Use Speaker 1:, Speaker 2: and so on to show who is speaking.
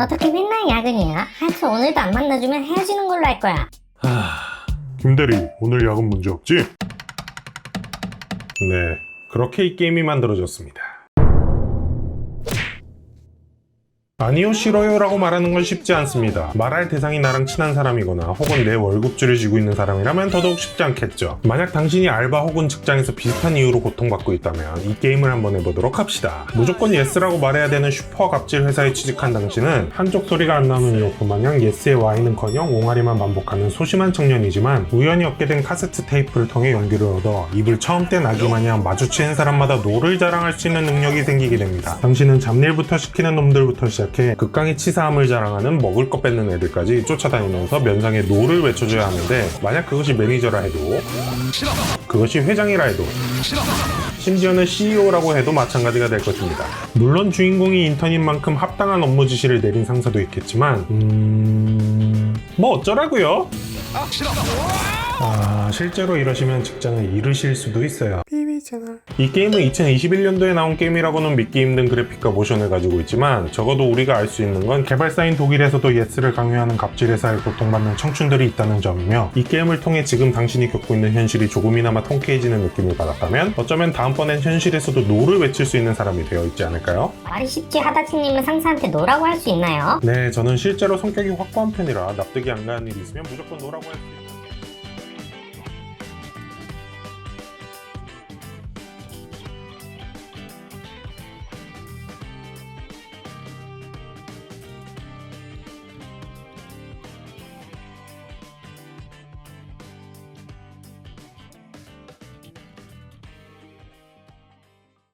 Speaker 1: 어떻게 맨날 야근이야? 하여튼 오늘도 안 만나주면 헤어지는 걸로 할 거야.
Speaker 2: 하... 김대리, 오늘 야근 문제 없지? 네, 그렇게 이 게임이 만들어졌습니다. 아니요, 싫어요 라고 말하는 건 쉽지 않습니다. 말할 대상이 나랑 친한 사람이거나 혹은 내 월급줄을 쥐고 있는 사람이라면 더더욱 쉽지 않겠죠. 만약 당신이 알바 혹은 직장에서 비슷한 이유로 고통받고 있다면 이 게임을 한번 해보도록 합시다. 무조건 예스라고 말해야 되는 슈퍼 갑질 회사에 취직한 당신은 한쪽 소리가 안 나오는 이어폰 마냥 예스의 와인은커녕 옹알이만 반복하는 소심한 청년이지만 우연히 얻게 된 카세트 테이프를 통해 용기를 얻어 입을 처음 뗀 아기 마냥 마주치는 사람마다 노를 자랑할 수 있는 능력이 생기게 됩니다. 당신은 잡일부터 시키는 놈들부터 시작 해 극강의 치사함을 자랑하는 먹을 것 뺏는 애들까지 쫓아다니면서 면상에 노를 외쳐줘야 하는데 만약 그것이 매니저라 해도 그것이 회장이라 해도 심지어는 CEO라고 해도 마찬가지가 될 것입니다. 물론 주인공이 인턴인 만큼 합당한 업무 지시를 내린 상사도 있겠지만 음... 뭐 어쩌라고요? 아, 실제로 이러시면 직장을 잃으실 수도 있어요. 이 게임은 2021년도에 나온 게임이라고는 믿기 힘든 그래픽과 모션을 가지고 있지만 적어도 우리가 알 수 있는 건 개발사인 독일에서도 예스를 강요하는 갑질 회사에 고통받는 청춘들이 있다는 점이며 이 게임을 통해 지금 당신이 겪고 있는 현실이 조금이나마 통쾌해지는 느낌을 받았다면 어쩌면 다음번엔 현실에서도 노를 외칠 수 있는 사람이 되어 있지 않을까요?
Speaker 1: 말이 쉽지 하다치님은 상사한테 노라고 할 수 있나요?
Speaker 2: 네, 저는 실제로 성격이 확고한 편이라 납득이 안 가는 일이 있으면 무조건 노라고 할 수 있어요.